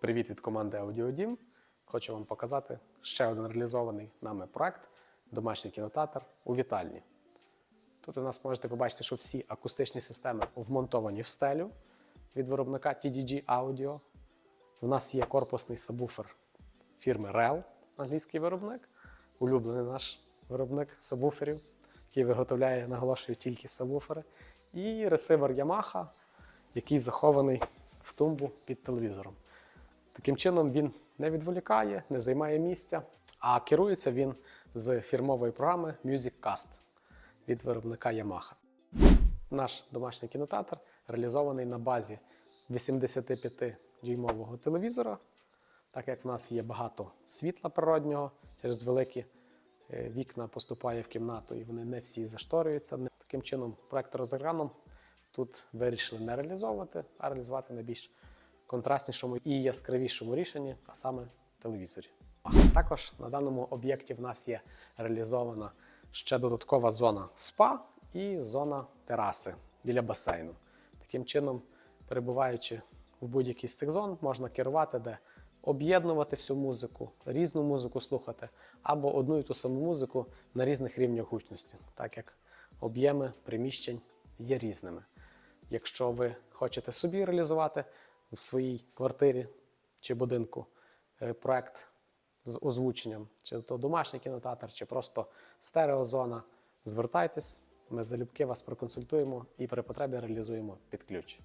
Привіт від команди Аудіодім. Хочу вам показати ще один реалізований нами проект Домашній кінотеатр у вітальні. Тут у нас можете побачити, що всі акустичні системи вмонтовані в стелю від виробника TDG Audio. У нас є корпусний сабвуфер фірми REL, англійський виробник, улюблений наш виробник сабвуферів, який виготовляє, наголошую, тільки сабвуфери. І ресивер Yamaha, який захований в тумбу під телевізором. Таким чином він не відволікає, не займає місця, а керується він з фірмової програми MusicCast від виробника Yamaha. Наш домашній кінотеатр реалізований на базі 85-дюймового телевізора, так як в нас є багато світла природнього, через великі е, вікна поступає в кімнату і вони не всі зашторюються. Таким чином, проектор з екраном тут вирішили не реалізовувати, а реалізувати на більш контрастнішому і яскравішому рішенні, а саме телевізорі. Також на даному об'єкті в нас є реалізована ще додаткова зона спа і зона тераси біля басейну. Таким чином, перебуваючи в будь-якій з цих зон, можна керувати, де об'єднувати всю музику, різну музику слухати, або одну і ту саму музику на різних рівнях гучності, так як об'єми приміщень є різними. Якщо ви хочете собі реалізувати в своїй квартирі чи будинку е, проект з озвученням, чи то домашній кінотеатр, чи просто стереозона, звертайтесь, ми залюбки вас проконсультуємо і при потребі реалізуємо під ключ.